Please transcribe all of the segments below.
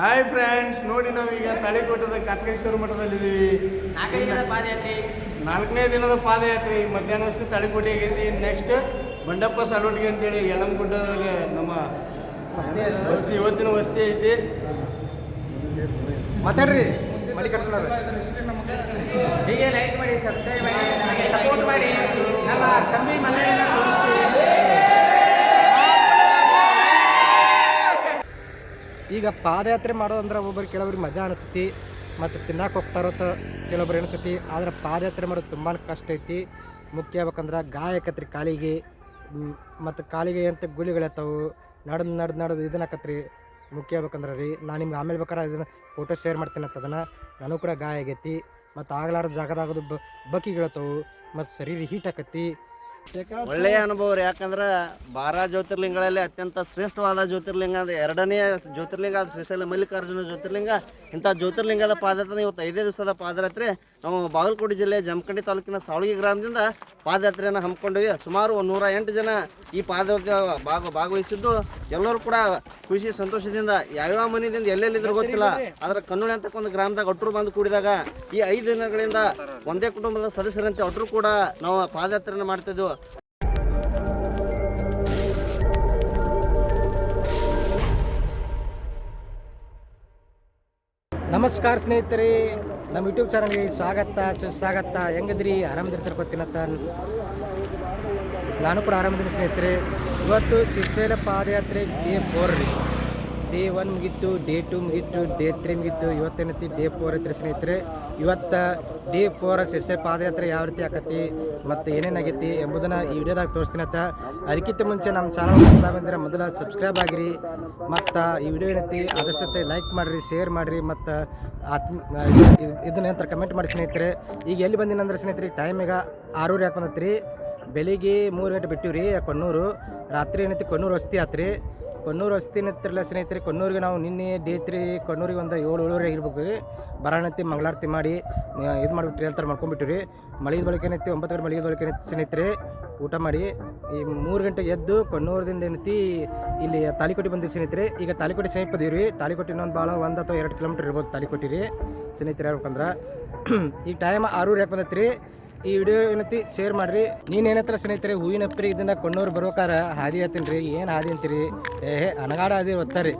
Hi friends ನೋಡಿ ನಾವೀಗ ತಳಿಕೋಟದ ಕಟ್ಕೇಶ್ವರ ಮಠದಲ್ಲಿದ್ದೀವಿ. ಪಾದಯಾತ್ರೆ. ನಾಲ್ಕನೇ ದಿನದ ಪಾದಯಾತ್ರೆ. ಮಧ್ಯಾಹ್ನ ಅಷ್ಟು ತಳಿಕೋಟೆ ಆಗೈತಿ ನೆಕ್ಸ್ಟ್ ಬಂಡಪ್ಪ ಸಲೋಟಿಗೆ ಅಂತೇಳಿ ಯಲಮಗುಡ್ಡದಾಗ ನಮ್ಮ ವಸ್ತಿ ಇವತ್ತಿನ ವಸ್ತಿ ಐತಿ. ಮಾತಾಡ್ರಿ. ಮಲ್ಲಿಕಾರ್ಜುನ ಹೀಗೆ ಲೈಕ್ ಮಾಡಿ ಸಬ್ಸ್ಕ್ರೈಬ್ ಮಾಡಿ ನಮಗೆ ಸಪೋರ್ಟ್ ಮಾಡಿ. ನಮ್ಮ ಕಮ್ಮಿ ಮನೆಯನ್ನು ಈಗ ಪಾದಯಾತ್ರೆ ಮಾಡೋದಂದ್ರೆ ಒಬ್ಬರು ಕೆಲವ್ರಿಗೆ ಮಜಾ ಅನಿಸ್ತೈತಿ ಮತ್ತು ತಿನ್ನಕ್ಕೆ ಹೋಗ್ತಾರತ್ತ ಕೆಲವೊಬ್ರು ಅನಿಸ್ತೈತಿ ಆದ್ರೆ ಪಾದಯಾತ್ರೆ ಮಾಡೋದು ತುಂಬಾ ಕಷ್ಟ ಐತಿ. ಮುಖ್ಯ ಹೇಳ್ಬೇಕಂದ್ರೆ ಗಾಯ ಆಕತ್ರಿ ಕಾಲಿಗೆ ಮತ್ತು ಕಾಲಿಗೆ ಅಂತ ಗುಳಿಗಳಾಗ್ತಾವು ನಡೆದು ನಡೆದು ನಡೆದು ಇದನ್ನಾಕತ್ರಿ ಮುಖ್ಯ ಹೇಳ್ಬೇಕಂದ್ರೆ ರೀ, ನಾನು ನಿಮ್ಗೆ ಆಮೇಲೆ ಬೇಕಾದ್ರೆ ಇದನ್ನು ಫೋಟೋ ಶೇರ್ ಮಾಡ್ತೀನಿ ಅಂತ ಅದನ್ನು ನನಗೂ ಕೂಡ ಗಾಯ ಆಗೈತಿ. ಮತ್ತು ಆಗ್ಲಾರ ಜಾಗದಾಗೋದು ಬ ಬಕ್ಕಿಗಳತ್ತವು ಮತ್ತು ಶರೀರ ಹೀಟ್ ಆಕತಿ ಒಳ್ಳೆಯ ಅನುಭವ ರೀ, ಯಾಕಂದ್ರೆ ಬಾರಾ ಜ್ಯೋತಿರ್ಲಿಂಗಗಳಲ್ಲಿ ಅತ್ಯಂತ ಶ್ರೇಷ್ಠವಾದ ಜ್ಯೋತಿರ್ಲಿಂಗ ಅಂದ್ರೆ ಎರಡನೇ ಜ್ಯೋತಿರ್ಲಿಂಗ ಅದು ಶ್ರೀಶೈಲ ಮಲ್ಲಿಕಾರ್ಜುನ ಜ್ಯೋತಿರ್ಲಿಂಗ. ಇಂಥ ಜ್ಯೋತಿರ್ಲಿಂಗದ ಪಾದಯಾತ್ರೆ ಇವತ್ತು ಐದೇ ದಿವಸದ ಪಾದಯಾತ್ರೆ ನಾವು ಬಾಗಲಕೋಟೆ ಜಿಲ್ಲೆ ಜಮಖಂಡಿ ತಾಲೂಕಿನ ಸಾವಳಗಿ ಗ್ರಾಮದಿಂದ ಪಾದಯಾತ್ರೆಯನ್ನು ಹಮ್ಮಿಕೊಂಡಿವಿ. ಸುಮಾರು ಒಂದು ನೂರ ಎಂಟು ಜನ ಈ ಪಾದಯಾತ್ರೆ ಭಾಗ ಭಾಗವಹಿಸಿದ್ದು. ಎಲ್ಲರೂ ಕೂಡ ಖುಷಿ, ಸಂತೋಷದಿಂದ ಯಾವ್ಯಾವ ಮನೆಯಿಂದ ಎಲ್ಲೆಲ್ಲಿದ್ರು ಗೊತ್ತಿಲ್ಲ. ಆದರೆ ಕಣ್ಣುಳಿ ಅಂತ ಒಂದು ಗ್ರಾಮದಾಗ ಒಟ್ಟರು ಬಂದು ಕೂಡಿದಾಗ ಈ ಐದು ದಿನಗಳಿಂದ ಒಂದೇ ಕುಟುಂಬದ ಸದಸ್ಯರಂತೆ ಒಟ್ಟರು ಕೂಡ ನಾವು ಪಾದಯಾತ್ರೆಯನ್ನು ಮಾಡ್ತಿದ್ದೆವು ನಮಸ್ಕಾರ ಸ್ನೇಹಿತರೆ. ನಮ್ಮ ಯೂಟ್ಯೂಬ್ ಚಾನಲ್ಗೆ ಸ್ವಾಗತ, ಸುಸ್ವಾಗತ. ಹೆಂಗದ್ರಿ? ಆರಾಮದಿರ್ತಾರೆ ಗೊತ್ತಿನತ್ತ ನಾನು ಕೂಡ ಆರಾಮದಿನ ಸ್ನೇಹಿತರೆ. ಇವತ್ತು ಶ್ರೀಶೈಲ ಪಾದಯಾತ್ರೆ ಗೇಮ್ ಫೋರ್ ರೀ. ಡೇ ಒನ್ ಮುಗಿತ್ತು ಡೇ ಟೂ ಮುಗೀತು, ಡೇ ತ್ರೀ ಮುಗೀತು ಇವತ್ತೇನೈತಿ ಡೇ ಫೋರ್ ಐತ್ರಿ ಸ್ನೇಹಿತರೆ, ಇವತ್ತು ಡೇ ಫೋರ್ ಶ್ರೀಶೈಲ ಪಾದಯಾತ್ರೆ ಯಾವ ರೀತಿ ಆಕತಿ ಮತ್ತು ಏನೇನಾಗೈತಿ ಎಂಬುದನ್ನು ಈ ವಿಡಿಯೋದಾಗ ಅಂತ. ಅದಕ್ಕಿಂತ ಮುಂಚೆ ನಮ್ಮ ಚಾನಲ್ ಹೊಸ್ತಾ ಬಂದರೆ ಮೊದಲ ಸಬ್ಸ್ಕ್ರೈಬ್ ಆಗಿರಿ. ಮತ್ತು ಈ ವಿಡಿಯೋ ಏನೈತಿ ಆದಷ್ಟತೆ ಲೈಕ್ ಮಾಡಿರಿ ಶೇರ್ ಮಾಡಿರಿ, ಮತ್ತು ಆತ್ಮ ಇದನ್ನ ನಂತರ ಕಮೆಂಟ್ ಮಾಡಿ ಸ್ನೇಹಿತರೆ. ಈಗ ಎಲ್ಲಿ ಬಂದಿನ ಅಂದ್ರೆ ಸ್ನೇಹಿತರೆ ಟೈಮ್ ಈಗ ಆರೂರು ಯಾಕೆ ಬಂದತ್ರಿ? ಬೆಳಿಗ್ಗೆ ಮೂರು ಗಂಟೆ ಬಿಟ್ಟಿವ್ರಿ ರೀ ಕೊನ್ನೂರು ರಾತ್ರಿ ಏನೈತಿ? ಕೊನ್ನೂರು ವಸ್ತಿ ಆತ್ರಿ. ಕೊನ್ನೂರು ವಸ್ತಿ ನಿಂತಿರಲ್ಲ ಸ್ನೇಹಿತರೆ ಕೊನ್ನೂರಿಗೆ ನಾವು ನಿನ್ನೆ ಡೇ ತ್ರೀ ಕೊನ್ನೂರಿಗೆ ಒಂದು ಏಳು ಏಳುವರೆ ಇರ್ಬೇಕು ರೀ. ಬರಾಣತಿ ಮಂಗಳಾರತಿ ಮಾಡಿ ಇದು ಮಾಡಿಬಿಟ್ರಿ ಅಂತ ಮಾಡ್ಕೊಂಡ್ಬಿಟ್ಟಿವಿ ರೀ ಮಳಿದ ಬಳಿಕ ಏನೈತಿ ಒಂಬತ್ತು ಗಂಟೆ ಮಳಿಗೆ ಬಳಕೆ ಏನೈತಿ ಸ್ನೇಹಿತರೆ, ಊಟ ಮಾಡಿ, ಈ ಮೂರು ಗಂಟೆಗೆ ಎದ್ದು ಕೊನ್ನೂರದಿಂದ ಏನೈತಿ, ಇಲ್ಲಿ ತಾಲಿಕೋಟೆ ಬಂದಿವಿ ಸ್ನೇಹಿತರೆ. ಈಗ ತಾಲಿಕೋಟೆ ಸಮೀಪದೀವಿ ರೀ ತಾಲಿಕೋಟೆ ಇನ್ನೊಂದು ಭಾಳ ಒಂದು ಅಥವಾ ಎರಡು ಕಿಲೋಮೀಟ್ರ್ ಇರ್ಬೋದು ತಾಲಿಕೋಟೆ ರೀ ಸ್ನೇಹಿತರೆ ಹೇಳ್ಬೇಕಂದ್ರೆ ಈಗ ಟೈಮ್ ಆರೂರು ಯಾಕೆ ಬಂದೈತಿ ರೀ ಈ ವಿಡಿಯೋ ಏನತಿ? ಶೇರ್ ಮಾಡ್ರಿ. ನೀನು ಏನತ್ರ ಸ್ನೇಹಿತರೆ, ಹೂವಿನ ಅಪ್ಪರಿ ಇದನ್ನ ಕೊಣ್ಣೂರು ಬರ್ಬೇಕಾರ ಹಾದಿ ಹೇಳ್ತೀನಿ ರೀ ಏನು ಹಾದಿ ಅಂತೀರಿ? ಏ ಅನಗಾಡ ಹಾದಿ ಒತ್ತಾರಿ.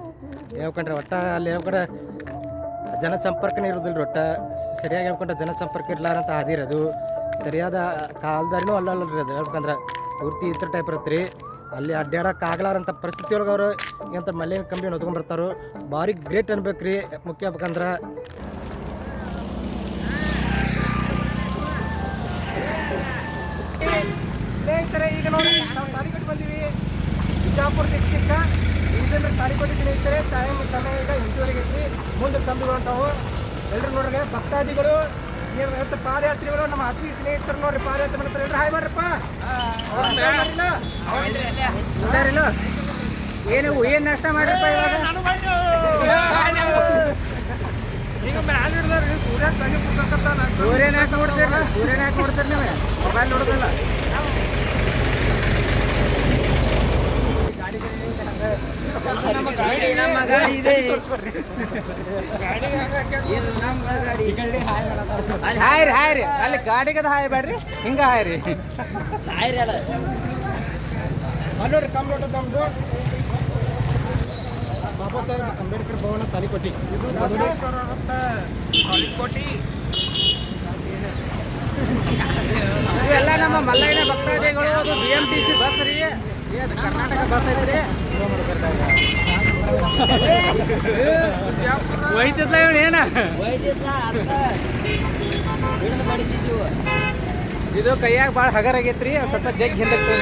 ಹೇಳ್ಕೊಂಡ್ರೆ ಒಟ್ಟ ಅಲ್ಲಿ ಹೇಳ್ಕೊಂಡ್ರೆ ಜನ ಸಂಪರ್ಕನೇ ಇರೋದಿಲ್ಲ ರೀ ಒಟ್ಟ. ಸರಿಯಾಗಿ ಹೇಳ್ಕೊಂಡ್ರೆ ಜನಸಂಪರ್ಕ ಇರ್ಲಾರಂತ ಹಾದಿ ಇರೋದು ಸರಿಯಾದ ಕಾಲ್ದಾರಿನೂ ಅಲ್ಲ ಅಲ್ಲ ರೀ ಅದು. ಹೇಳ್ಬೇಕಂದ್ರೆ ಪೂರ್ತಿ ಇತರ ಟೈಪ್ ಅಲ್ಲಿ ಅಡ್ಡಾಡಕ್ಕೆ ಆಗ್ಲಾರಂಥ ಪರಿಸ್ಥಿತಿ ಒಳಗೆ ಅವರು ಎಂತ ಮಲ್ಲೇನ ಕಂಬಿ ಹೊತ್ಕೊಂಡ್ಬರ್ತಾರೋ ಭಾರಿ ಗ್ರೇಟ್ ಅನ್ಬೇಕು ರೀ ಮುಖ್ಯ ಹೇಳ್ಬೇಕಂದ್ರೆ ನೋಡಿ, ನಾವು ತಾಳಿಕೋಟೆ ಬಂದೀವಿ. ಬಿಜಾಪುರ ಡಿಸ್ಟಿಕ್ ಇಂಜನರ್ ತಾಳಿಕೋಟೆ ಸ್ನೇಹಿತರೆ ಟೈಮ್ ಸಮಯ ಈಗ ಎಂಟುವರೆಗೆ ಐತಿ. ಮುಂದೆ ಕಂಬಿಗಳು ಹೊಂಟಾವು ಎಲ್ಲರೂ ನೋಡ್ರಿ, ಭಕ್ತಾದಿಗಳು, ನೀವು ಇವತ್ತು ಪಾದಯಾತ್ರಿಗಳು, ನಮ್ಮ ಆತ್ಮೀಯ ಸ್ನೇಹಿತರು ನೋಡ್ರಿ, ಪಾದಯಾತ್ರೆ ಮಾಡ್ತಾರೆ. ಎಲ್ಲರೂ ಹಾಯ್ ಮಾಡ್ರಪ್ಪ. ಇಲ್ಲ ಏನು ಏನು ನಷ್ಟ ಮಾಡ್ರಪ್ಪ ಇವಾಗ? ಸೂರ್ಯನ ಹಾಕಿ ನೋಡ್ತೀರಿ ಸೂರ್ಯನ ಯಾಕೆ ನೋಡ್ತೀರಿ ನೀವು ಮೊಬೈಲ್ ನೋಡೋದಲ್ಲ. ಅಲ್ಲಿ ಹಾಯ್ರಿ ಹಾಯ್ರಿ ಅಲ್ಲಿ ಗಾಡಿಗದ ಹಾಯ್ ಬೇಡ್ರಿ ಹಿಂಗ ಹಾಯ್ರಿ ಹಾಯ್ರಿ ಅಲ್ಲ ಅಲ್ಲಿ ನೋಡ್ರಿ ಕಮ್ಮಿ ನೋಟದ ನಮ್ದು ಬಾಬಾ ಸಾಹೇಬ್ ಅಂಬೇಡ್ಕರ್ ಭವನ ತಾಲಿಕೋಟಿ ಎಲ್ಲ ನಮ್ಮ ಮಲ್ಲಯ್ಯನ ಭಕ್ತಾದಿಗಳು, ಅದು B M T C bus ರೀ ಇದು ಕರ್ನಾಟಕ ಬಸ್ ಐತ್ರಿ. ಏನ ಇದು ಕೈಯಾಗ ಭಾಳ ಹಗರ್ ಆಗೈತ್ರಿ ಸ್ವಲ್ಪ ಜಗ್ ಹಿಂದಕ್ಕೆ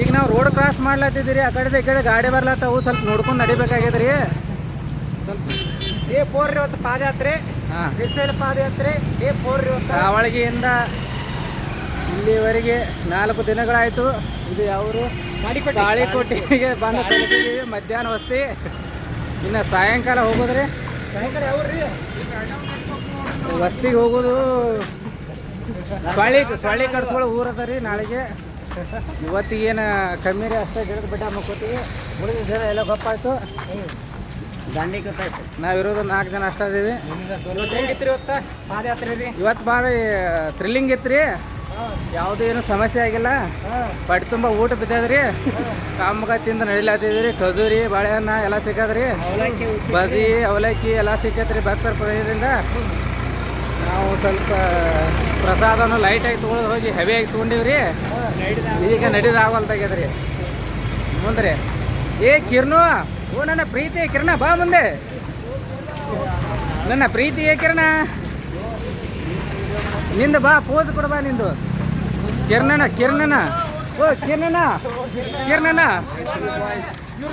ಈಗ ನಾವು ರೋಡ್ ಕ್ರಾಸ್ ಮಾಡ್ಲತ್ತಿದ್ದೀರಿ ಆ ಕಡೆ ಈ ಕಡೆ ಗಾಡಿ ಬರ್ಲತ್ತವು ಸ್ವಲ್ಪ ನೋಡ್ಕೊಂಡು ನಡಿಬೇಕಾಗ್ಯದ್ರಿ. ಸ್ವಲ್ಪ ಫೋರ್ ರೀ ಇವತ್ತು ಪಾದಯಾತ್ರೆ ಪಾದಯಾತ್ರೆ ಏ ಫೋರ್ ರೀ ಇವತ್ತು ಸಾವಳಗಿಯಿಂದ ಇಲ್ಲಿವರೆಗೆ ನಾಲ್ಕು ದಿನಗಳಾಯಿತು. ಇದು ಯಾವರು? ಗಾಳಿ ತಾಳಿಕೋಟೆಗೆ ಬಂದು ತಲುಪಿದ್ದೀವಿ ಮಧ್ಯಾಹ್ನ ವಸ್ತಿ. ಇನ್ನು ಸಾಯಂಕಾಲ ಹೋಗೋದ್ರಿ. ಸಾಯಂಕಾಲ ರೀ ವಸ್ತಿಗೆ ಹೋಗೋದು ಸೊಳ್ಳಿ ಸೊಳ್ಳಿ ಕಡ್ಸ್ಕೊಳ್ಳೋ ಊರದ ರೀ ನಾಳೆಗೆ. ಇವತ್ತಿಗೇನು ಕಮ್ಮಿ ರೀ ಅಷ್ಟೇ ಗಿಡದ ಬೆಟ್ಟ ಮಕ್ಕೋತೀವಿ. ಉಳಿದ ಜನ ಎಲ್ಲ ಗೊತ್ತಾಯ್ತು. ದಂಡಿ ಗೊತ್ತಾಯ್ತು. ನಾವಿರೋದು ನಾಲ್ಕು ಜನ ಅಷ್ಟೇ ಹೆಂಗಿತ್ರಿ ಇವತ್ತ ರೀ? ಭಾಳ ಥ್ರಿಲ್ಲಿಂಗ್ ಇತ್ತು ಯಾವುದೂ ಏನು ಸಮಸ್ಯೆ ಆಗಿಲ್ಲ. ಬಟ್ ತುಂಬ ಊಟ ಬಿದ್ದದ್ರಿ. ಕಾಮಗ ತಿಂದು ನಡಿಲಾತಿದ್ರಿ. ಖಜೂರಿ, ಬಾಳೆಹಣ್ಣ ಎಲ್ಲ ಸಿಕ್ಕದ್ರಿ ಬಜಿ ಅವಲಕ್ಕಿ ಎಲ್ಲ ಸಿಕ್ಕತ್ರಿ ಭಕ್ತರ ಪ್ರದೇಶದಿಂದ ನಾವು ಸ್ವಲ್ಪ ಪ್ರಸಾದನ ಲೈಟಾಗಿ ತೊಗೊಂಡು ಹೋಗಿ ಹೆವಿಯಾಗಿ ತೊಗೊಂಡಿವ್ರಿ. ಈಗ ನಡಿದಾಗಲ್ತಾಗ್ಯದ್ರಿ ಮುಂದ್ರಿ. ಏ ಕಿರ್ನು ಓ, ನನ್ನ ಪ್ರೀತಿ ಕಿರಣ, ಬಾ ಮುಂದೆ. ನನ್ನ ಪ್ರೀತಿ ಏ, ಕಿರಣ. ನಿಂದು ಬಾ ಪೋಸ್ ಕೊಡ ಬಾ ನಿಂದು. ಕಿರಣನ ಕಿರಣನ ಓ ಕಿರಣನ ಕಿರಣನ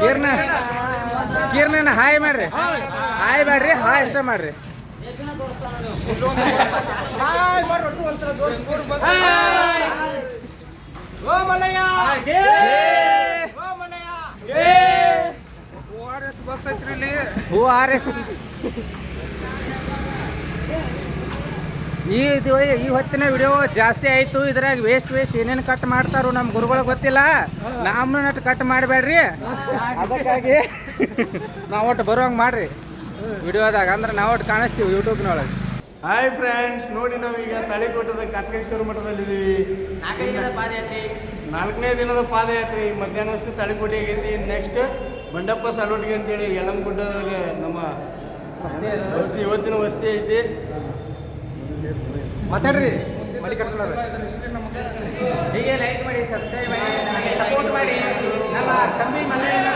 ಕಿರಣ ಕಿರಣನ ಹಾಯ್ ಮಾಡ್ರಿ. ಹಾಯ್ ಮಾಡ್ರಿ ಹಾಯ್ ಇಷ್ಟ ಮಾಡ್ರಿ. ಹೂ ಆರ್ ಎಸ್. ಈ ಇದು ಈ ಹೊತ್ತಿನ ವಿಡಿಯೋ ಜಾಸ್ತಿ ಆಯ್ತು ಇದ್ರಾಗ ವೇಸ್ಟ್ ವೇಸ್ಟ್ ಏನೇನು ಕಟ್ ಮಾಡ್ತಾರೋ ನಮ್ಮ ಗುರುಗಳಿಗೆ ಗೊತ್ತಿಲ್ಲ. ನಮ್ಮನ್ನ ನಟ್ಟು ಕಟ್ ಮಾಡಬೇಡ್ರಿ. ಅದಕ್ಕಾಗಿ ನಾವು ಒಟ್ಟು ಬರುವಂಗೆ ಮಾಡ್ರಿ. ವಿಡಿಯೋದಾಗ ಅಂದ್ರೆ ನಾವು ಒಟ್ಟು ಕಾಣಿಸ್ತೀವಿ ಯೂಟ್ಯೂಬ್ನೊಳಗೆ ಹಾಯ್ ಫ್ರೆಂಡ್ಸ್ ನೋಡಿ ನಾವೀಗ ತಳಿಕೋಟದ ಕಟ್ಕೇಶ್ವರ ಮಠದಲ್ಲಿದ್ದೀವಿ. ನಾಲ್ಕನೇ ದಿನದ ಪಾದಯಾತ್ರೆ ಈ ಮಧ್ಯಾಹ್ನ ಅಷ್ಟು ತಳಿಕೋಟೆ ಆಗೈತಿ. ನೆಕ್ಸ್ಟ್ ಬಂಡಪ್ಪ ಸಾಲೋಟಿಗೆ ಅಂತೇಳಿ ಯಲಂಗುಡ್ಡದಾಗ ನಮ್ಮ ವಸ್ತಿ ಇವತ್ತಿನ ವಸ್ತಿ ಐತಿ. ಮಾತಾಡ್ರಿ ಮಲ್ಲಿಕಾರ್ಜುನ. ಹೀಗೆ ಲೈಕ್ ಮಾಡಿ ಸಬ್ಸ್ಕ್ರೈಬ್ ಮಾಡಿ ಸಪೋರ್ಟ್ ಮಾಡಿ ನಮ್ಮ ಕಮ್ಮಿ ಮನೆಯನ್ನು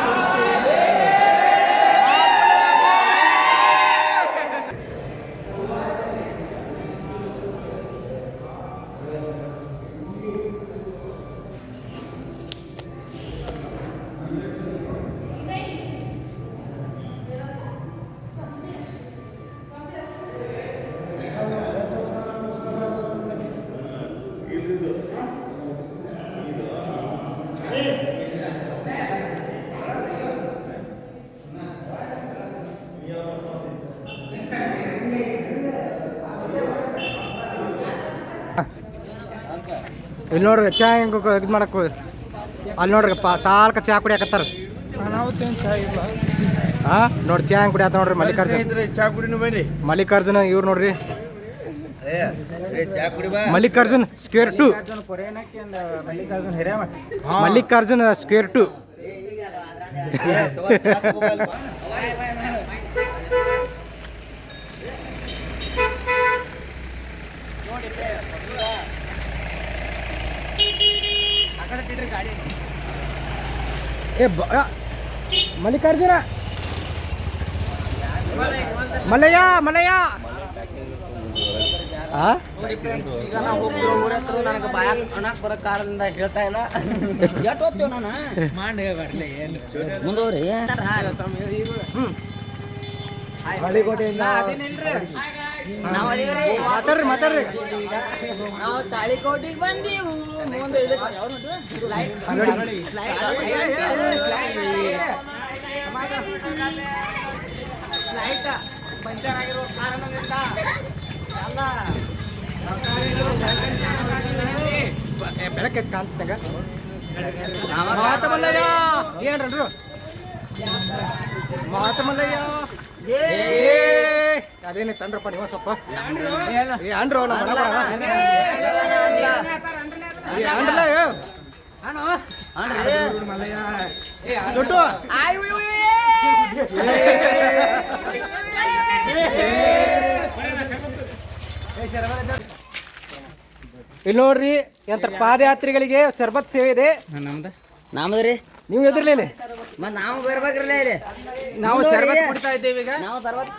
ಇಲ್ಲಿ ನೋಡ್ರಿ ಚಾ ಹೆಂಗೆ ಇದು ಮಾಡಕ್ಕೆ ಅಲ್ಲಿ ನೋಡ್ರಿ ಪಾ ಸಾಲ್ಕ ಚಾ ಕುಡಿಯಾಕತ್ತಾರ. ಹಾಂ ನೋಡಿ ಚಾ ಹೆಂಗೆ ಕುಡಿಯತ್ತ ನೋಡ್ರಿ ಮಲ್ಲಿಕಾರ್ಜುನ. ಚಾ ಕುಡಿನು ಮಲ್ಲಿಕಾರ್ಜುನ ಇವ್ರು ನೋಡ್ರಿ. Mallikarjun square two. Mallikarjun square two. ಏ ಮಲ್ಲಿಕಾರ್ಜುನ ಮಲ್ಲಯ್ಯ ಆ ಈಗ ನಾವು ಊರ ಹತ್ರ ನನಗೆ ಬರೋ ಕಾರಣದಿಂದ ಹೇಳ್ತಾ ಇಲ್ಲ ಎಷ್ಟು ನಾನು ಮಾಡಿ ಹಳಿಕೋಟೆಯಿಂದ ನಾವು ಮಾತಾಡ್ರಿ ಮಾತಾಡ್ರಿ. ನಾವು ತಾಳಿಕೋಟಿಗೆ ಬಂದೀವು. ಲೈಟ್ ಪಂಚರ್ ಆಗಿರೋ ಕಾರಣದಿಂದ ಎಲ್ಲ ಕಾಣ್ತಂಗ ಮಾತಮಲ್ಲಯ್ಯ ಅದೇನೇ ತಂದ್ರಪ್ಪ ನೀವು ಸ್ವಲ್ಪ ನಮ್ಮ ಇಲ್ಲಿ ನೋಡ್ರಿ ಎಂತ ಪಾದಯಾತ್ರಿಗಳಿಗೆ ಶರ್ಬತ್ ಸೇವೆ ಇದೆ. ನಮ್ದು? ರೀ. ನೀವು ಎದುರ್ಲಿಲ್ಲ ನಾವು ಬರ್ಬೇಕ್ರಲ್ಲ ಇಲ್ಲಿ. ನಾವು ಶರ್ಬತ್ ಕುಡಿತಾ ಇದ್ದೇವೆ ಈಗ. ನಾವು ಸರ್ವತ್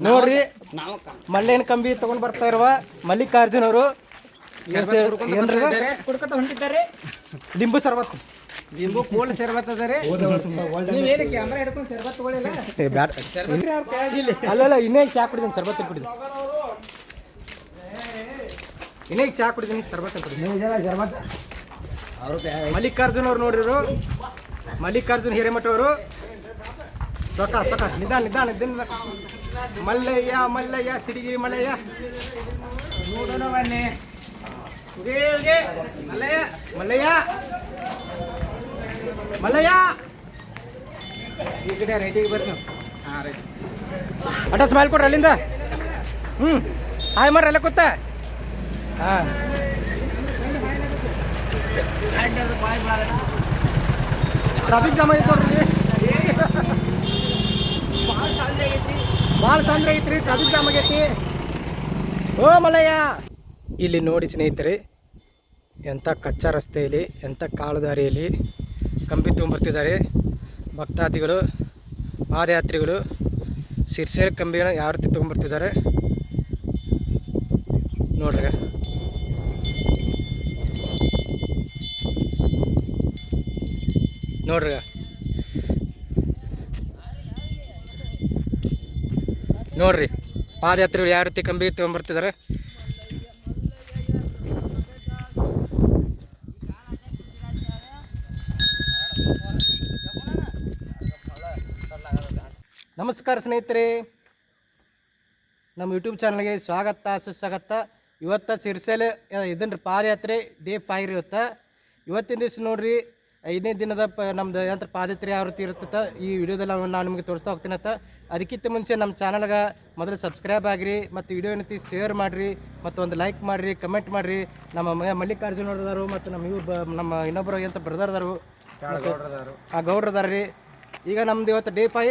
ನೋಡ್ರಿ ನಾವು ಮಲ್ಲೇನ ಕಂಬಿ ತಗೊಂಡ್ ಬರ್ತಾ ಇರುವ ಮಲ್ಲಿಕಾರ್ಜುನ್ ಅವರು. ಕುಡ್ಕೊತ ಹೊಂಟಿದ್ದಾರೆ. ಲಿಂಬು ಶರ್ಬತ್. ಬಿಂಬು ಕೋಲ್ಡ್ ಸರ್ಬತ್ ಅದಾರೆ. ನೀವೇನು ಕ್ಯಾಮ್ರಾ ಹಿಡ್ಕೊಂಡು ಸರ್ಬತ್ ತಗೊಳ್ಳಿಲ್ಲ? ಏ, ಬ್ಯಾಡ. ಅಲ್ಲಲ್ಲ ಇನ್ನೇ ಚಾ ಕುಡಿದೀನಿ ಸರ್ಬತ್ ಕುಡಿದ ಇನ್ನೇ ಚಾ ಕುಡಿದೀನಿ ಶರ್ಬತ್ ಕುಡಿದೀನಿ. ಮಲ್ಲಿಕಾರ್ಜುನ್ ಅವ್ರು ನೋಡಿದ್ರು. ಮಲ್ಲಿಕಾರ್ಜುನ್ ಹಿರೇಮಠ ಅವರು. ಸೊಕ ಸೊಕ ನಿಧಾನ ನಿಧಾನ ನಿಧಾನ. ಮಲ್ಲಯ್ಯ ಮಲ್ಲಯ್ಯ ಸಿಡಿಗಿರಿ ಮಲ್ಲಯ್ಯ. ನೋಡೋಣ ಬನ್ನಿ. ಮಲ್ಲಯ್ಯ ಮಲ್ಲಯ್ಯ. ಮಲ್ಲಯ್ಯ. ಈ ಕಡೆ ರೈಟಿಗೆ ಬರ್ರಿ ನೀವು. ಹಾಂ, ರೈಟ್. ಅಟ ಸ್ಮೈಲ್ ಕೊಡ್ರಿ ಅಲ್ಲಿಂದ. ಹ್ಞೂ ಹಾಯ್ ಮಾಡ್ರಿ, ಅಲ್ಲ ಕೂತ. ಹಾಂ. ಟ್ರಾಫಿಕ್ ಜಾಮ್ ಐತಿ ನೋಡ್ರಿ ಭಾಳ ಸಾಂದ್ರೆ ಐತ್ರಿ ಟ್ರಾಫಿಕ್ ಜಾಮ್ ಆಗೈತಿ. ಓ, ಮಲ್ಲಯ್ಯ. ಇಲ್ಲಿ ನೋಡಿ ಸ್ನೇಹಿತರೆ, ಎಂಥ ಕಚ್ಚಾ ರಸ್ತೆಯಲ್ಲಿ, ಎಂಥ ಕಾಳು ದಾರಿಯಲ್ಲಿ ಕಂಬಿ ತೊಗೊಂಬರ್ತಿದ್ದಾರೆ ಭಕ್ತಾದಿಗಳು, ಪಾದಯಾತ್ರಿಗಳು, ಸಿರ್ಸೇರ್ ಕಂಬಿಗಳನ್ನು ಯಾವ ರೀತಿ ತೊಗೊಂಬರ್ತಿದ್ದಾರೆ ನೋಡ್ರಿ. ನೋಡ್ರಿ. ನೋಡ್ರಿ, ಪಾದಯಾತ್ರಿಗಳು ಯಾವ ರೀತಿ ಕಂಬಿ ತೊಗೊಂಬರ್ತಿದ್ದಾರೆ ನಮಸ್ಕಾರ ಸ್ನೇಹಿತರೆ. ನಮ್ಮ ಯೂಟ್ಯೂಬ್ ಚಾನಲ್ಗೆ ಸ್ವಾಗತ ಸುಸ್ವಾಗತ. ಇವತ್ತು ಸಿರ್ಸೆಲೆ ಇದನ್ನ ಪಾದಯಾತ್ರೆ ಡೇ ಫೈವ್ ರೀ ಇವತ್ತು. ಇವತ್ತಿನ ದಿವಸ ನೋಡ್ರಿ ಐದನೇ ದಿನದ ಪ ನಮ್ದು ಯಂತ್ರ ಪಾದಯಾತ್ರೆ ಯಾವ ರೀತಿ ಇರ್ತೈತೆ ಈ ವಿಡಿಯೋದಲ್ಲಿ ನಾನು ನಿಮಗೆ ತೋರಿಸ್ತಾ ಹೋಗ್ತೀನಿ ಅಂತ ಅದಕ್ಕಿಂತ ಮುಂಚೆ ನಮ್ಮ ಚಾನಲ್ಗೆ ಮೊದಲು ಸಬ್ಸ್ಕ್ರೈಬ್ ಆಗಿರಿ ಮತ್ತು ವಿಡಿಯೋ ಏನೈತಿ ಶೇರ್ ಮಾಡಿರಿ ಮತ್ತು ಒಂದು ಲೈಕ್ ಮಾಡಿರಿ ಕಮೆಂಟ್ ಮಾಡಿರಿ. ನಮ್ಮ ಮಲ್ಲಿಕಾರ್ಜುನ ಅವ್ರದಾರು ಮತ್ತು ನಮ್ಮ ಇವ್ರು ಬ ನಮ್ಮ ಇನ್ನೊಬ್ಬರು ಎಂತ ಬ್ರದರ್ದಾರು ಆ ಗೌಡ್ರದಾರ ರೀ ಈಗ ನಮ್ದು ಇವತ್ತು ಡೇ ಫೈ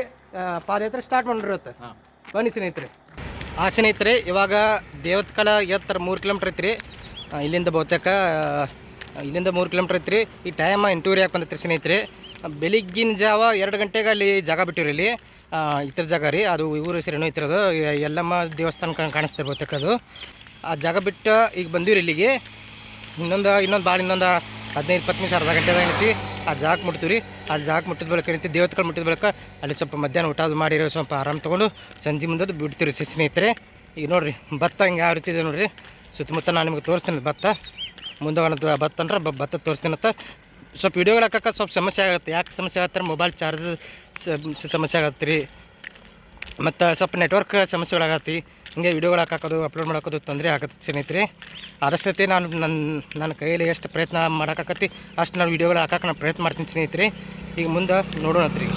ಪಾದಯಾತ್ರೆ ಸ್ಟಾರ್ಟ್ ಮಾಡಿರುತ್ತೆ ಬನ್ನಿ ಸ್ನೇಹಿತರೆ. ಆ ಸ್ನೇಹಿತರೆ ಇವಾಗ ದೇವತ್ಕಲ ಎತ್ತರ ಮೂರು ಕಿಲೋಮೀಟ್ರ್ ಐತ್ರಿ. ಇಲ್ಲಿಂದ ಬಹುತೇಕ ಇಲ್ಲಿಂದ ಮೂರು ಕಿಲೋಮೀಟ್ರ್ ಐತ್ರಿ. ಈ ಟೈಮ್ ಎಂಟೂವರೆ ಯಾಕೆ ಬಂದೈತ್ರಿ ಸ್ನೇಹಿತರೆ? ಬೆಳಿಗ್ಗಿನ ಜಾವ ಎರಡು ಗಂಟೆಗೆ ಅಲ್ಲಿ ಜಾಗ ಬಿಟ್ಟಿವ್ರಿ ಇಲ್ಲಿ. ಇತರ ಜಾಗ ರೀ. ಅದು ಊರ ಏನೋ ಎಲ್ಲಮ್ಮ ಯಲ್ಲಮ್ಮ ದೇವಸ್ಥಾನ ಕಾಣಿಸ್ತಾರೆ ಕಾಣಿಸ್ತಾ ಬಹುತೇಕ ಅದು. ಆ ಜಾಗ ಬಿಟ್ಟು ಈಗ ಬಂದಿವ್ರಿ ಇಲ್ಲಿಗೆ. ಇನ್ನೊಂದು ಇನ್ನೊಂದು ಭಾಳ ಇನ್ನೊಂದು ಹದಿನೈದು, ಇಪ್ಪತ್ತು ನಿಮಿಷ ಅರ್ಧ ಗಂಟೆದಾಗ ಏನೈತಿ ಆ ಜಾಕ್ ಮುಟ್ತೀವಿ ರೀ ಆ ಜಾಕ್ ಮುಟ್ಟಿದ ಬಳಿಕ ಏನೈತಿ ದೇವತೆಗಳು ಮುಟ್ಟಿದ ಬಳಿಕ ಅಲ್ಲಿ ಸ್ವಲ್ಪ ಮಧ್ಯಾಹ್ನ ಊಟ ಅದು ಮಾಡಿರೋ ಸ್ವಲ್ಪ ಆರಾಮ್ ತೊಗೊಂಡು ಸಂಜೆ ಮುಂದದ್ದು ಬಿಡ್ತೀವಿ ರೀ ಸ್ನೇಹಿತರೆ ಈಗ ನೋಡಿರಿ, ಭತ್ತ ಹಿಂಗೆ ಯಾವ ರೀತಿ ಇದೆ ನೋಡಿರಿ. ಸುತ್ತಮುತ್ತ ನಾನು ನಿಮಗೆ ತೋರಿಸ್ತೀನಿ ಭತ್ತ. ಮುಂದೆ ಭತ್ತ ಅಂದ್ರೆ ಭತ್ತ ತೋರಿಸ್ತೀನಿ ಅಂತ. ಸ್ವಲ್ಪ ವಿಡಿಯೋಗಳು ಹಾಕಕ್ಕೆ ಸ್ವಲ್ಪ ಸಮಸ್ಯೆ ಆಗುತ್ತೆ. ಯಾಕೆ ಸಮಸ್ಯೆ ಆಗತ್ತೆ ಮೊಬೈಲ್ ಚಾರ್ಜ್ ಸಮಸ್ಯೆ ಆಗತ್ತೆ ರೀ. ಮತ್ತು ಸ್ವಲ್ಪ ನೆಟ್ವರ್ಕ್ ಸಮಸ್ಯೆಗಳಾಗತ್ತಿ. ಹಿಂಗೆ ವಿಡಿಯೋಗಳು ಹಾಕೋದು ಅಪ್ಲೋಡ್ ಮಾಡೋದು ತೊಂದರೆ ಆಗತ್ತೆ ಸ್ನೇಹಿತರೆ. ಅದಷ್ಟೇ ನಾನು ನನ್ನ ನನ್ನ ಕೈಯಲ್ಲಿ ಎಷ್ಟು ಪ್ರಯತ್ನ ಮಾಡೋಕ್ಕಾಕತ್ತಿ ಅಷ್ಟು ನಾನು ವಿಡಿಯೋಗಳು ಹಾಕಕ್ಕೆ ನಾನು ಪ್ರಯತ್ನ ಮಾಡ್ತೀನಿ ಸ್ನೇಹಿತರೆ. ಈಗ ಮುಂದೆ ನೋಡೋಣತ್ರಿ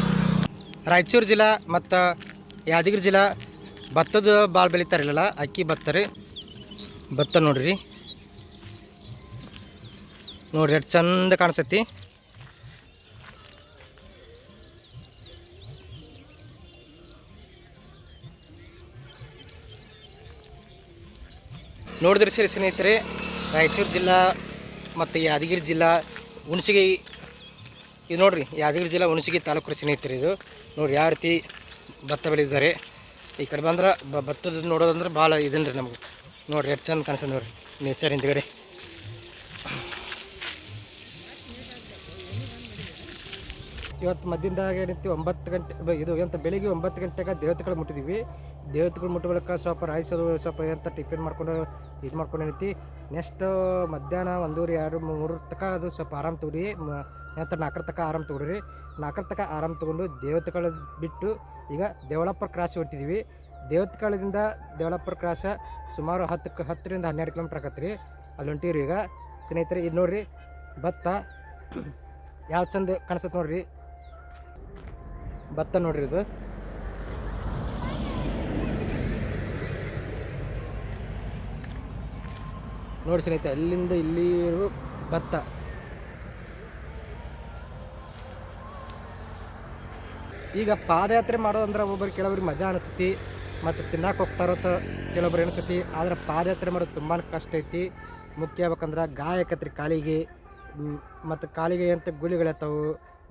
ರಾಯಚೂರು ಜಿಲ್ಲಾ ಮತ್ತು ಯಾದಗಿರಿ ಜಿಲ್ಲಾ ಭತ್ತದ ಭಾಳ ಬೆಳಿತಾರಿಲ್ಲಲ್ಲ, ಅಕ್ಕಿ ಭತ್ತ ರೀ ಭತ್ತ ನೋಡಿರಿ. ನೋಡಿರಿ ಎಷ್ಟು ಚಂದ ಕಾಣಿಸ್ತೈತಿ. ನೋಡಿದ್ರಿ ಸರಿ ಸ್ನೇಹಿತರೆ, ರಾಯಚೂರು ಜಿಲ್ಲಾ ಮತ್ತು ಯಾದಗಿರಿ ಜಿಲ್ಲಾ ಹುಣಸಿಗೆ, ಇದು ನೋಡಿರಿ, ಯಾದಗಿರಿ ಜಿಲ್ಲಾ ಹುಣಸಿಗೆ ತಾಲೂಕು ಸ್ನೇಹಿತರೆ ಇದು. ನೋಡ್ರಿ ಯಾವ ರೀತಿ ಭತ್ತ ಬೆಳೆದಿದ್ದಾರೆ ಈ ಕಡೆ ಬಂದ್ರೆ ಭತ್ತದ ನೋಡೋದಂದ್ರೆ ಭಾಳ ಇದನ್ನ ರೀ ನಮ್ಗೆ. ನೋಡಿರಿ, ಎಷ್ಟು ಚಂದ ಕಾಣಿಸ್ತದೆ ನೋಡ್ರಿ ನೇಚರ್ ಹಿಂದ್ಗಡೆ. ಇವತ್ತು ಮಧ್ಯದಾಗ ಏನೈತಿ, ಒಂಬತ್ತು ಗಂಟೆ ಇದು ಎಂತ ಬೆಳಿಗ್ಗೆ ಒಂಬತ್ತು ಗಂಟೆಗೆ ದೇವತೆಗಳು ಮುಟ್ಟಿದ್ವಿ. ದೇವತೆಗಳು ಮುಟ್ಟ ಬಳಿಕ ಸ್ವಲ್ಪ ರಾಯಿಸೋದು ಸ್ವಲ್ಪ ಎಂತ ಟಿಫಿನ್ ಮಾಡ್ಕೊಂಡು ಇದು ಮಾಡ್ಕೊಂಡು ಏನೈತಿ ನೆಕ್ಸ್ಟ್ ಮಧ್ಯಾಹ್ನ ಒಂದೂವರೆ, ಎರಡು, ಮೂರು ತಕ ಅದು ಸ್ವಲ್ಪ ಆರಾಮ್ ಮ, ಎಂತ ನಾಲ್ಕರ ತಕ ಆರಾಮ್ ತಗೊಡ್ರಿ ನಾಲ್ಕರ ತಕ ಆರಾಮ್ ತಗೊಂಡು ದೇವತೆಗಳ ಬಿಟ್ಟು ಈಗ ದೇವಳಪ್ಪರ್ ಕ್ರಾಸ್ ಹೊಟ್ಟಿದ್ದೀವಿ ದೇವತೆಗಳಿಂದ ದೇವಳಪ್ಪರ್ ಕ್ರಾಸ ಸುಮಾರು ಹತ್ತು ಹತ್ತರಿಂದ ಹನ್ನೆರಡು ಕಿಲೋಮೀಟ್ರ್ ಆಗತ್ತೆ ರೀ ಅಲ್ಲಿ ಹೊಂಟೀವ್ರಿ ಈಗ. ಸ್ನೇಹಿತರೆ, ಇದು ನೋಡ್ರಿ, ಭತ್ತ ಯಾವ ಚಂದ ಕಾಣಿಸ್ತದೆ ನೋಡ್ರಿ. ಭತ್ತ ನೋಡ್ರಿ ಇದು. ನೋಡಿ ಸ್ನೇಹಿತರೆ, ಅಲ್ಲಿಂದ ಇಲ್ಲಿ ಭತ್ತ. ಈಗ ಪಾದಯಾತ್ರೆ ಮಾಡೋದಂದ್ರೆ ಒಬ್ಬೊಬ್ರು ಕೆಲವ್ರಿಗೆ ಮಜಾ ಅನಿಸ್ತೈತಿ ಮತ್ತು ತಿನ್ನಕ್ಕೆ ಹೋಗ್ತಾರೋ ಕೆಲವೊಬ್ರು ಅನಿಸ್ತೈತಿ ಆದ್ರೆ ಪಾದಯಾತ್ರೆ ಮಾಡೋದು ತುಂಬಾ ಕಷ್ಟ ಐತಿ. ಮುಖ್ಯ ಹೇಳ್ಬೇಕಂದ್ರೆ ಗಾಯ ಆಕತ್ರಿ ಕಾಲಿಗೆ ಮತ್ತು ಕಾಲಿಗೆ ಅಂತ ಗುಳಿಗಳಾಗ್ತಾವು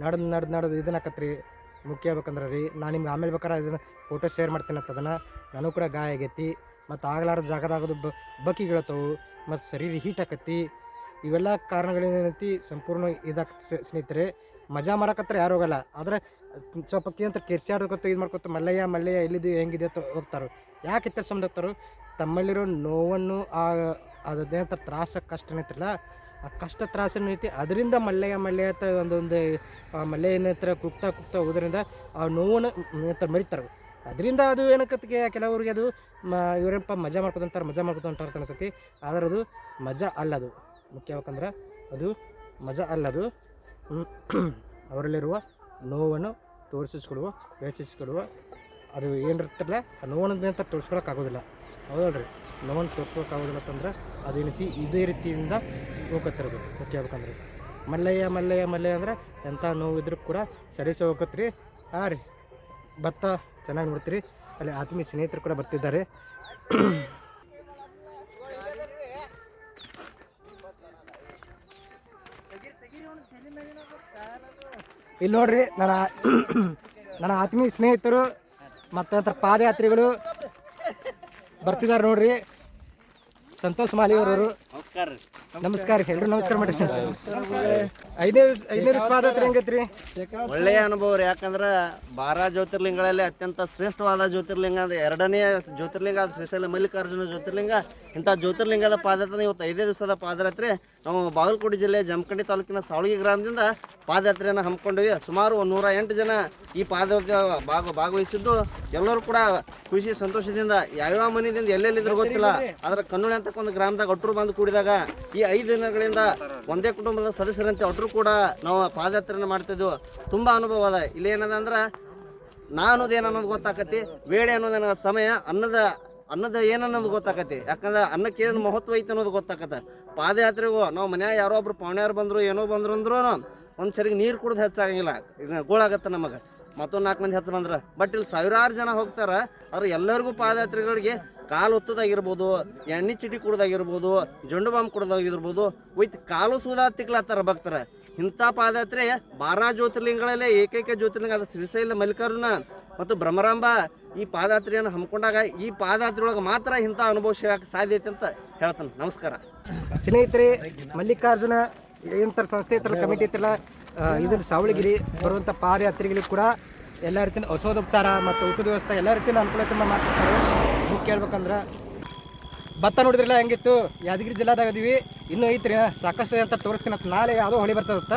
ನಡೆದು ನಡೆದು ನಡೆದು ಇದನ್ನ ಆಕತ್ರಿ ಮುಖ್ಯ ಆಗ್ಬೇಕಂದ್ರೆ ರೀ ನಾನು ನಿಮ್ಗೆ ಆಮೇಲೆ ಬೇಕಾದ್ರೆ ಅದನ್ನು ಫೋಟೋ ಶೇರ್ ಮಾಡ್ತೀನಿ ಅಂತ ಅದನ್ನು. ನನಗೂ ಕೂಡ ಗಾಯ ಆಗೈತಿ, ಮತ್ತು ಆಗಲಾರ ಬ ಬಕ್ಕಿಗಳತ್ತವು ಮತ್ತು ಶರೀರ ಹೀಟ್ ಆಕತಿ ಇವೆಲ್ಲ ಕಾರಣಗಳೇನೈತಿ ಸಂಪೂರ್ಣ ಇದಾಗತ್ತೆ ಸ್ನೇಹಿತರೆ. ಮಜಾ ಮಾಡಕತ್ರ ಯಾರು ಹೋಗಲ್ಲ, ಆದರೆ ಸ್ವಲ್ಪ ಅಂತ ಕಿರ್ಚಾಡ್ಕೊತ ಇದು ಮಾಡ್ಕೊತ ಮಲ್ಲಯ್ಯ ಮಲ್ಲಯ್ಯ ಎಲ್ಲಿದ್ದು ಹೆಂಗಿದೆ ಅಂತ ಹೋಗ್ತಾರೆ. ಯಾಕೆ ಇತ್ತ ಸಂಬಂಧ ತಮ್ಮಲ್ಲಿರೋ ನೋವನ್ನು ಆ ಅದೇನಂತ ತ್ರಾಸ, ಕಷ್ಟ ಏನೈತಿಲ್ಲ ಆ ಕಷ್ಟ ತ್ರಾಸ ಐತಿ ಅದರಿಂದ ಮಲ್ಲೆಯ ಮಲ್ಲಯ್ಯ ಅಂತ ಒಂದೊಂದು, ಆ ಮಲ್ಲಯ್ಯನ ಹತ್ರ ಕುಗ್ತಾ ಕುಗ್ತಾ ಹೋಗೋದ್ರಿಂದ ಆ ನೋವನ್ನು ನಂತರ ಮರಿತಾರೆ. ಅದರಿಂದ ಅದು ಏನಕ್ಕತ್ತಿಗೆ ಕೆಲವರಿಗೆ ಅದು ಮ ಇವರೇನಪ್ಪ ಮಜಾ ಮಾಡ್ಕೊತಂತಾರೆ ಮಜಾ ಮಾಡ್ಕೊತಂತಾರೆ ಅನಿಸ್ತೈತಿ. ಆದ್ರೆ ಅದು ಮಜಾ ಅಲ್ಲ ಅದು ಮುಖ್ಯ ಯಾಕಂದ್ರೆ ಅದು ಮಜಾ ಅಲ್ಲ ಅದು ಅವರಲ್ಲಿರುವ ನೋವನ್ನು ತೋರಿಸಿಸ್ಕೊಡುವ ಬೇಚಿಸ್ಕೊಡುವ ಅದು ಏನಿರ್ತಲ್ಲ ಆ ನೋವನ್ನು ಅಂತ ತೋರಿಸ್ಕೊಳಕ್ಕಾಗೋದಿಲ್ಲ. ಹೌದಲ್ರಿ ನೋವನ್ನು ತೋರಿಸ್ಕೊಳಕ್ಕಾಗೋದಿಲ್ಲ ಅಂತಂದ್ರೆ ರೀತಿ, ಇದೇ ರೀತಿಯಿಂದ ಹೋಗತ್ತಿರೋದು ಹೇಳ್ಬೇಕಂದ್ರೆ ಮಲ್ಲಯ್ಯ ಮಲ್ಲಯ್ಯ ಮಲ್ಲಯ್ಯ ಅಂದ್ರೆ ಎಂಥ ನೋವಿದ್ರೂ ಕೂಡ ಸರಿಸಿ ಹೋಗತ್ರಿ. ಹಾಂ ರೀ, ಭತ್ತ ಚೆನ್ನಾಗಿ ನೋಡ್ತೀರಿ. ಅಲ್ಲಿ ಆತ್ಮೀಯ ಸ್ನೇಹಿತರು ಕೂಡ ಬರ್ತಿದ್ದಾರೆ. ಇಲ್ಲಿ ನೋಡ್ರಿ, ನನ್ನ ನನ್ನ ಆತ್ಮೀಯ ಸ್ನೇಹಿತರು ಮತ್ತು ನಂತರ ಪಾದಯಾತ್ರಿಗಳು ಬರ್ತಿದ್ದಾರೆ ನೋಡ್ರಿ. ಸಂತೋಷ್ ಮಾಲಿ ಅವರವರು. ನಮಸ್ಕಾರ ನಮಸ್ಕಾರ ಎಲ್ರು ನಮಸ್ಕಾರ ಮಾಡಿ ಐದನೇ ಐದನೇ ಪಾದಯಾತ್ರೆ ಹೆಂಗೈತ್ರಿ? ಒಳ್ಳೆಯ ಅನುಭವ ರೀ ಯಾಕಂದ್ರೆ ಬಾರಾ ಜ್ಯೋತಿರ್ಲಿಂಗಗಳಲ್ಲಿ ಅತ್ಯಂತ ಶ್ರೇಷ್ಠವಾದ ಜ್ಯೋತಿರ್ಲಿಂಗ ಅದು ಎರಡನೇ ಜ್ಯೋತಿರ್ಲಿಂಗ ಅದು ಶ್ರೀಶೈಲ ಮಲ್ಲಿಕಾರ್ಜುನ ಜ್ಯೋತಿರ್ಲಿಂಗ. ಇಂಥ ಜ್ಯೋತಿರ್ಲಿಂಗದ ಪಾದಯಾತ್ರೆ ಇವತ್ತು ಐದೇ ದಿವಸದ ಪಾದಯಾತ್ರೆ. ನಾವು ಬಾಗಲಕೋಟೆ ಜಿಲ್ಲೆ ಜಮಖಂಡಿ ತಾಲೂಕಿನ ಸಾವಳಗಿ ಗ್ರಾಮದಿಂದ ಪಾದಯಾತ್ರೆಯನ್ನು ಹಮ್ಮಿಕೊಂಡಿವಿ. ಸುಮಾರು ಒಂದು ನೂರ ಎಂಟು ಜನ ಈ ಪಾದಯಾತ್ರೆ ಭಾಗ ಭಾಗವಹಿಸಿದ್ದು. ಎಲ್ಲರೂ ಕೂಡ ಖುಷಿ, ಸಂತೋಷದಿಂದ ಯಾವ್ಯಾವ ಮನೆಯಿಂದ ಎಲ್ಲೆಲ್ಲಿದ್ರು ಗೊತ್ತಿಲ್ಲ. ಆದ್ರೆ ಅಂತಕ್ಕ ಒಂದು ಗ್ರಾಮದಾಗ ಒಟ್ಟರು ಬಂದು ಕೂಡಿದಾಗ ಈ ಐದು ದಿನಗಳಿಂದ ಒಂದೇ ಕುಟುಂಬದ ಸದಸ್ಯರಂತೆ ಒಟ್ಟರು ಕೂಡ ನಾವು ಪಾದಯಾತ್ರೆಯನ್ನು ಮಾಡ್ತಿದ್ವು. ತುಂಬ ಅನುಭವ ಅದ. ಇಲ್ಲಿ ಏನದ ಅಂದ್ರೆ, ನಾ ಅನ್ನೋದೇನು ಅನ್ನೋದು ಗೊತ್ತಾಕತಿ ವೇಳೆ ಅನ್ನೋದೇನ ಸಮಯ ಅನ್ನದ ಅನ್ನದ ಏನನ್ನೋದು ಗೊತ್ತಾಕತಿ? ಯಾಕಂದ್ರೆ ಅನ್ನಕ್ಕೆ ಏನು ಮಹತ್ವ ಐತೆ ಅನ್ನೋದು ಗೊತ್ತಾಕತ್ತೆ. ಪಾದಯಾತ್ರೆಗೂ, ನಾವು ಮನ್ಯಾಗ ಯಾರೋ ಒಬ್ರು ಪಾವಣ್ಯಾರು ಬಂದರು, ಏನೋ ಬಂದ್ರು ಅಂದ್ರೂ ಒಂದು ಸರಿಗೆ ನೀರು ಕುಡ್ದು ಹೆಚ್ಚಾಗಂಗಿಲ್ಲ. ಇದು ಗೋಳಾಗತ್ತೆ ನಮಗೆ. ಮತ್ತೊಂದು ನಾಲ್ಕು ಮಂದಿ ಹೆಚ್ಚು ಬಂದ್ರೆ. ಬಟ್ ಇಲ್ಲಿ ಸಾವಿರಾರು ಜನ ಹೋಗ್ತಾರೆ, ಆದ್ರೆ ಎಲ್ಲರಿಗೂ ಪಾದಯಾತ್ರೆಗಳಿಗೆ ಕಾಲು ಒತ್ತದಾಗಿರ್ಬೋದು, ಎಣ್ಣೆ ಚಿಟಿ ಕುಡ್ದಾಗಿರ್ಬೋದು, ಜೊಂಡು ಬಾಂಬ್ ಕುಡ್ದಾಗಿರ್ಬೋದು ವಿತ್ ಕಾಲು ಸೂದಾ ತಿಕ್ಲಾತ್ತಾರ ಭಕ್ತರ. ಇಂಥ ಪಾದಯಾತ್ರೆ ಬಾರಾ ಜ್ಯೋತಿರ್ಲಿಂಗಗಳಲ್ಲೇ ಏಕೈಕ ಜ್ಯೋತಿರ್ಲಿಂಗ ಅದು ಶ್ರೀಶೈಲ ಮಲ್ಲಿಕಾರ್ಜುನ ಮತ್ತು ಭ್ರಮರಾಂಬ ಈ ಪಾದಯಾತ್ರೆಯನ್ನು ಹಮ್ಮಿಕೊಂಡಾಗ ಈ ಪಾದಾತ್ರಿ ಒಳಗೆ ಮಾತ್ರ ಇಂಥ ಅನುಭವ ಸಾಧ್ಯ ಐತೆ ಅಂತ ಹೇಳ್ತಾನೆ. ನಮಸ್ಕಾರ. ಸ್ನೇಹಿತರೆ, ಮಲ್ಲಿಕಾರ್ಜುನ ಏನಂತಾರೆ ಸಂಸ್ಥೆ ಇತ್ತಲ್ಲ ಕಮಿಟಿ ಇತ್ತಲ್ಲ ಇದನ್ನು ಸಾವಳಗಿರಿ ಬರುವಂಥ ಪಾದಯಾತ್ರಿಗಳಿಗೆ ಕೂಡ ಎಲ್ಲ ರೀತಿಯ ಔಷಧೋಪಚಾರ ಮತ್ತು ಊಟದ ವ್ಯವಸ್ಥೆ ಎಲ್ಲ ರೀತಿಯ ತುಂಬ ಮಾಡ್ತಿರ್ತಾರೆ ಮುಖ್ಯ ಹೇಳ್ಬೇಕಂದ್ರೆ, ಭತ್ತ ನೋಡಿದ್ರಲ್ಲ ಹೆಂಗಿತ್ತು? ಯಾದಗಿರಿ ಜಿಲ್ಲಾದಾಗ ಇದೀವಿ ಇನ್ನೂ ಐತ್ರಿ, ಸಾಕಷ್ಟು ಅಂತ ತೋರಿಸ್ತೀನಿ ಅಂತ ನಾಳೆ ಯಾವುದೋ ಹೊಳಿ ಬರ್ತದಂತ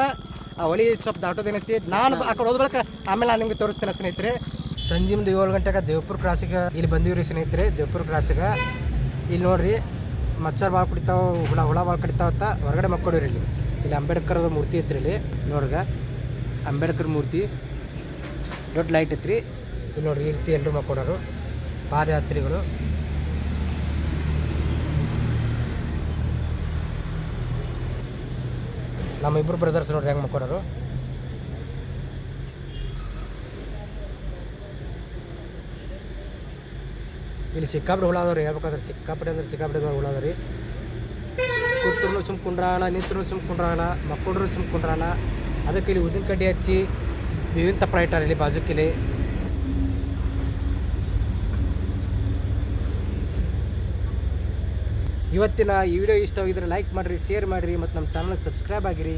ಆ ಹೊಳಿ ಸ್ವಲ್ಪ ದಾಟೋದೇನೈತಿ? ನಾನು ಆ ಕಡೆ ಹೋದ ಆಮೇಲೆ ನಾನು ನಿಮಗೆ ತೋರಿಸ್ತೇನೆ ಸ್ನೇಹಿತರೆ. ಸಂಜೆ ಮುಂದೆ ಏಳು ಗಂಟೆಗೆ ದೇವಪುರ ಕ್ರಾಸಿಗೆ ಇಲ್ಲಿ ಬಂದಿವ್ರಿ ಸ್ನೇಹಿತರೆ, ದೇವಪುರ ಕ್ರಾಸಿಗೆ ಇಲ್ಲಿ ನೋಡ್ರಿ, ಮಚ್ಚರ್ ಭಾಳ ಕುಡಿತಾವ, ಹುಳ ಹುಳ ಭಾಳ ಕಡಿತಾವತ್ತ ಹೊರಗಡೆ ಮಕ್ಕೊಡಿರಿ ಇಲ್ಲಿ. ಇಲ್ಲಿ ಅಂಬೇಡ್ಕರ್ ಮೂರ್ತಿ ಐತ್ರಿ ಇಲ್ಲಿ, ನೋಡ್ಗ. ಅಂಬೇಡ್ಕರ್ ಮೂರ್ತಿ. ದೊಡ್ಡ ಲೈಟ್ ಐತ್ರಿ. ಇಲ್ಲಿ ನೋಡ್ರಿ, ಈ ರೀತಿ ಎಲ್ಲರೂ ಮಕ್ಕೊಡೋರು. ಪಾದಯಾತ್ರಿಗಳು ನಮ್ಮ ಇಬ್ಬರು ಬ್ರದರ್ಸ್ ನೋಡ್ರಿ ಹೆಂಗೆ ಮಕ್ಕೊಡೋರು. ಇಲ್ಲಿ ಸಿಕ್ಕಾಪಟ್ಟೆ ಹುಳ ಅದಾವ್ರಿ ಹೇಳ್ಬೇಕಾದ್ರೆ ಸಿಕ್ಕಾಪಟ್ಟೆ ಅಂದ್ರೆ ಅದಾವ ಹುಳ ಅದಾವ್ರಿ ಕೂತ್ರು ಸುಮ್ ಕುಂಡ್ರಾಣ ನಿಂತ್ರು ಸುಮ್ ಕುಂಡ್ರಾಣ ಮಕ್ಕೊಂಡ್ರು ಸುಮ್ ಕುಂಡ್ರಾಣ. ಅದಕ್ಕೆ ಇಲ್ಲಿ ಉದ್ದಿನ ಕಡ್ಡಿ ಹಚ್ಚಿ ಬೇವಿನ ತಪ್ಪಳ ಇಟ್ಟಾರೆ ಇಲ್ಲಿ ಬಾಜುಕಿಲಿ. ಇವತ್ತಿನ ಈ ವಿಡಿಯೋ ಇಷ್ಟವಾಗಿದ್ರೆ ಲೈಕ್ ಮಾಡಿರಿ ಶೇರ್ ಮಾಡಿರಿ ಮತ್ತು ನಮ್ಮ ಚಾನಲ್ ಸಬ್ಸ್ಕ್ರೈಬ್ ಆಗಿರಿ.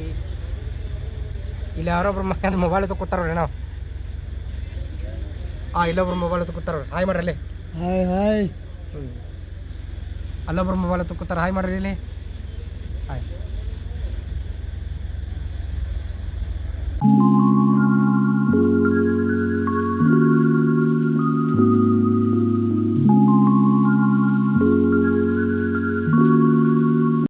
ಇಲ್ಲಿ ಯಾರೊಬ್ರು ಮೊಬೈಲ್ ತಗೋತಾರ ನಾವು. ಹಾಂ ಇಲ್ಲೊಬ್ರು ಮೊಬೈಲ್ ತಗೋತಾರ ಹಾಯ್ ಮಾಡ್ರಲ್ಲೇ ಹಾಯ್ ಹಾಯ್ ಅಲ್ಲೊಬ್ರು ಮೊಬೈಲ್ ತಗೋತಾರ ಹಾಯ್ ಮಾಡ್ರಿ ಇಲ್ಲಿ. ಹಾಯ್